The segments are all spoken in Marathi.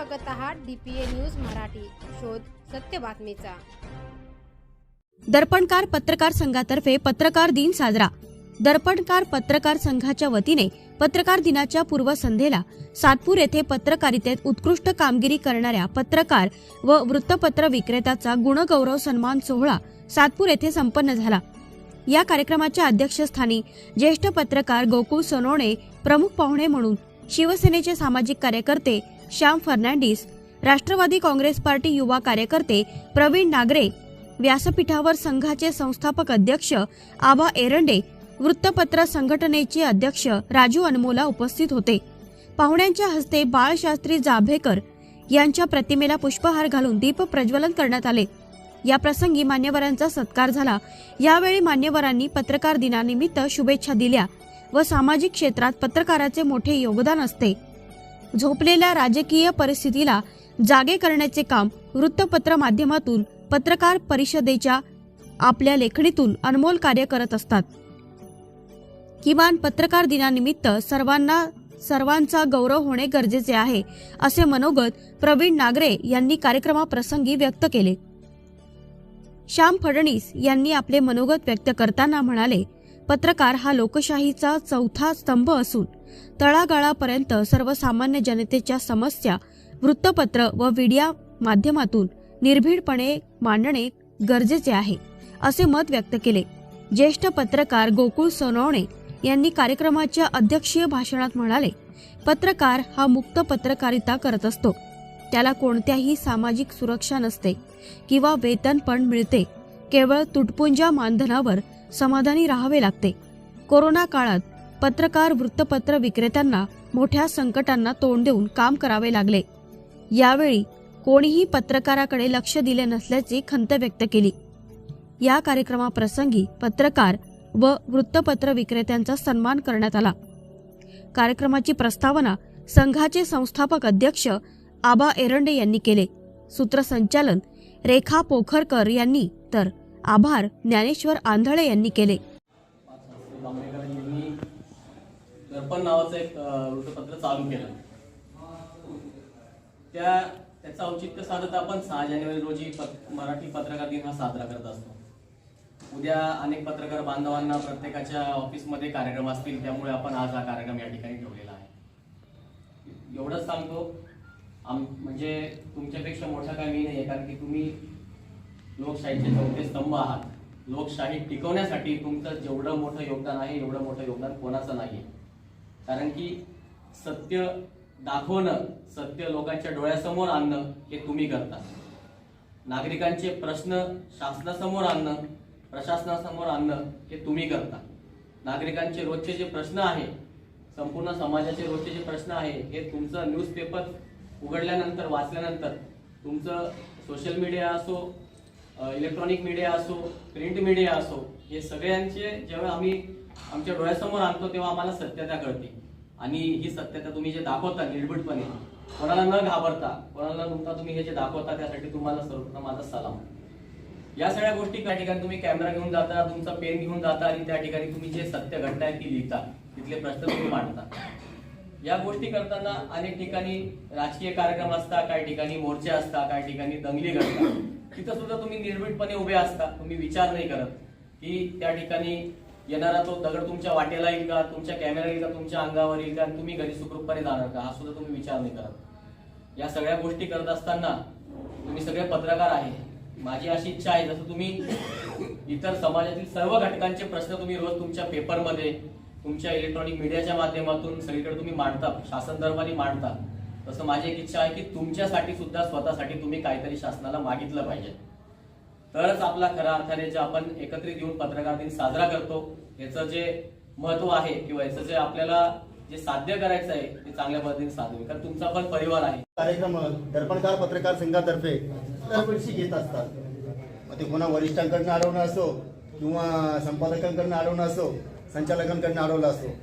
बघत आहात डीपीए न्यूज मराठी. शोध सत्य बातमीचा. दर्पणकार पत्रकार संघातर्फे पत्रकार दिन साजरा. दर्पणकार पत्रकार संघाच्या वतीने पत्रकार दिनाच्या पूर्वसंध्येला सातपूर येथे पत्रकारितेत उत्कृष्ट कामगिरी करणाऱ्या पत्रकार व वृत्तपत्र विक्रेत्याचा गुणगौरव सन्मान सोहळा सातपूर येथे संपन्न झाला. या कार्यक्रमाच्या अध्यक्षस्थानी ज्येष्ठ पत्रकार गोकुळ सोनवणे प्रमुख पाहुणे म्हणून शिवसेनेचे सामाजिक कार्यकर्ते श्याम फर्नांडिस राष्ट्रवादी काँग्रेस पार्टी युवा कार्यकर्ते प्रवीण नागरे व्यासपीठावर संघाचे संस्थापक अध्यक्ष आबा एरंडे वृत्तपत्र संघटनेचे अध्यक्ष राजू अनमोला उपस्थित होते. पाहुण्यांच्या हस्ते बाळशास्त्री जाभेकर यांच्या प्रतिमेला पुष्पहार घालून दीप प्रज्वलन करण्यात आले. या प्रसंगी मान्यवरांचा सत्कार झाला. यावेळी मान्यवरांनी पत्रकार दिनानिमित्त शुभेच्छा दिल्या व सामाजिक क्षेत्रात पत्रकाराचे मोठे योगदान असते. झोपलेल्या राजकीय परिस्थितीला जागे करण्याचे काम वृत्तपत्र माध्यमातून पत्रकार परिषदेच्या आपल्या लेखणीतून अनमोल कार्य करत असतात. किमान पत्रकार दिनानिमित्त सर्वांना सर्वांचा गौरव होणे गरजेचे आहे असे मनोगत प्रवीण नागरे यांनी कार्यक्रमाप्रसंगी व्यक्त केले. श्याम फडणीस यांनी आपले मनोगत व्यक्त करताना म्हणाले पत्रकार हा लोकशाहीचा चौथा स्तंभ असून तळागाळापर्यंत सर्वसामान्य जनतेच्या समस्या वृत्तपत्र व मीडिया माध्यमातून निर्भीडपणे मांडणे गरजेचे आहे असे मत व्यक्त केले. ज्येष्ठ पत्रकार गोकुळ सोनवणे यांनी कार्यक्रमाच्या अध्यक्षीय भाषणात म्हणाले पत्रकार हा मुक्त पत्रकारिता करत असतो. त्याला कोणत्याही सामाजिक सुरक्षा नसते किंवा वेतन पण मिळते. केवळ तुटपुंजा मानधनावर समाधानी राहावे लागते. कोरोना काळात पत्रकार वृत्तपत्र विक्रेत्यांना मोठ्या संकटांना तोंड देऊन काम करावे लागले. यावेळी कोणीही पत्रकाराकडे लक्ष दिले नसल्याची खंत व्यक्त केली. या कार्यक्रमाप्रसंगी पत्रकार व वृत्तपत्र विक्रेत्यांचा सन्मान करण्यात आला. कार्यक्रमाची प्रस्तावना संघाचे संस्थापक अध्यक्ष आबा एरंडे यांनी केले. सूत्रसंचालन रेखा पोखरकर यांनी तर आभार ज्ञानेश्वर आंधळे यांनी केले जांभेकर यांनी दर्पण नावाचं एक वृत्तपत्र चालू केलं. त्या त्याचं औचित्य साधत आपण सहा जानेवारी रोजी पत- मराठी पत्रकार दिन हा साजरा करत असतो. उद्या अनेक पत्रकार बांधवांना प्रत्येकाच्या ऑफिसमध्ये कार्यक्रम असतील त्यामुळे आपण आज हा कार्यक्रम या ठिकाणी ठेवलेला आहे. एवढंच सांगतो आम म्हणजे तुमच्यापेक्षा मोठा काय मी नाही कारण की तुम्ही लोकशाहीचे चौथे स्तंभ आहात. लोकशाही टिकवण्यासाठी तुमचं जेवढं मोठं योगदान आहे एवढं मोठं योगदान कोणाचं नाही आहे कारण की सत्य दाखवणं सत्य लोकांच्या डोळ्यासमोर आणणं हे तुम्ही करता. नागरिकांचे प्रश्न शासनासमोर आणणं प्रशासनासमोर आणणं हे तुम्ही करता. नागरिकांचे रोजचे जे प्रश्न आहे संपूर्ण समाजाचे रोजचे जे प्रश्न आहे हे तुमचं न्यूजपेपर उघडल्यानंतर वाचल्यानंतर तुमचं सोशल मीडिया असो इलेक्ट्रॉनिक मीडिया असो प्रिंट मीडिया असो हे सगळ्यांचे जेव्हा आम्ही आमच्या डोळ्यासमोर आणतो तेव्हा आम्हाला सत्यता कळते. आणि ही सत्यता तुम्ही जे दाखवता निर्भीडपणे कोणाला न घाबरता कोणाला नुकता तुम्ही हे जे दाखवता त्यासाठी तुम्हाला सर्वप्रथम माझा सलाम. या सगळ्या गोष्टी त्या ठिकाणी तुम्ही कॅमेरा घेऊन जाता तुमचा पेन घेऊन जाता आणि त्या ठिकाणी तुम्ही जे सत्य घटना आहे ती लिहिता. तिथले प्रश्न तुम्ही मांडता. या गोष्टी करताना अनेक ठिकाणी राजकीय कार्यक्रम असतात काही ठिकाणी मोर्चे असतात काही ठिकाणी दंगली घडतात. तिथं सुद्धा तुम्ही निर्भीडपणे उभे असता तुम्ही विचार नाही करत की त्या ठिकाणी येणारा तो दगड तुमच्या वाटेला येईल का? तुमच्या कॅमेरा येईल का? तुमच्या अंगावर येईल का? आणि तुम्ही घरी सुखरूपपणे जाणार का? हा सुद्धा तुम्ही विचार नाही करत. या सगळ्या गोष्टी करत असताना तुम्ही सगळे पत्रकार आहे. माझी अशी इच्छा आहे जसं तुम्ही इतर समाजातील सर्व घटकांचे प्रश्न तुम्ही रोज तुमच्या पेपरमध्ये तुमच्या इलेक्ट्रॉनिक मीडियाच्या माध्यमातून सगळीकडे तुम्ही मांडता शासन दरबारी मांडता. तसं माझी एक इच्छा आहे की तुमच्यासाठी सुद्धा स्वतःसाठी तुम्ही काहीतरी शासनाला मागितलं पाहिजे. तरच आपला खऱ्या अर्थाने जे आपण एकत्रित येऊन पत्रकार दिन साजरा करतो. याचं जे महत्त्व आहे किंवा याचं जे आपल्याला जे साध्य करायचं आहे ते चांगल्या पद्धतीने साध्य कारण तुमचा पण परिवार आहे. कार्यक्रम दर्पणकार पत्रकार संघातर्फे दरवर्षी घेत असतात. मग ते कोणा वरिष्ठांकडनं अडवणं असो किंवा संपादकांकडनं अडवणं असो संचालकांकडनं अडवलं असो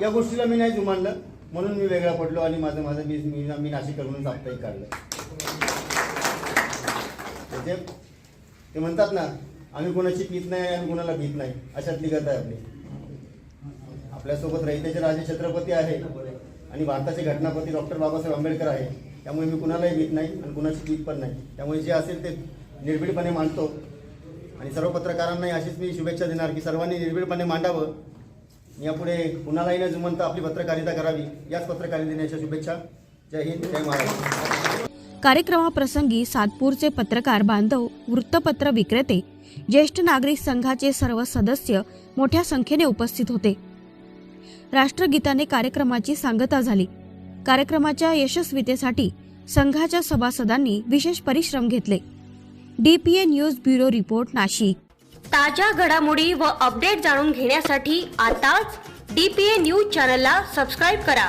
या गोष्टीला मी नाही जुमानलं. म्हणून मी वेगळा पडलो आणि माझं माझं मी मी नाशिक करून साप्ताहिक काढलं. ते म्हणतात ना आम्ही कोणाची पीत नाही आणि कोणाला भीत नाही. अशातली गत आहे आपली. आपल्यासोबत रयतेचे राजे छत्रपती आहे आणि भारताचे घटनापती डॉक्टर बाबासाहेब आंबेडकर आहे. त्यामुळे मी कुणालाही भीत नाही आणि कुणाची पीत पण नाही. त्यामुळे जे असेल ते निर्भीडपणे मांडतो. आणि सर्व पत्रकारांनाही अशीच मी शुभेच्छा देणार की सर्वांनी निर्भीडपणे मांडावं. यापुढे कुणालाही न जुमंत आपली पत्रकारिता करावी. याच पत्रकारितेने देण्याच्या शुभेच्छा. जय हिंद जय महाराष्ट्र. कार्यक्रमाप्रसंगी सातपूरचे पत्रकार बांधव वृत्तपत्र विक्रेते ज्येष्ठ नागरिक संघाचे सर्व सदस्य मोठ्या संख्येने उपस्थित होते. राष्ट्रगीताने कार्यक्रमाची सांगता झाली. कार्यक्रमाच्या यशस्वीतेसाठी संघाच्या सभासदांनी विशेष परिश्रम घेतले. DPA news bureau report Nashik. ताज्या घडामोडी व अपडेट जाणून घेण्यासाठी आताच डीपीए न्यूज चॅनलला सबस्क्राईब करा.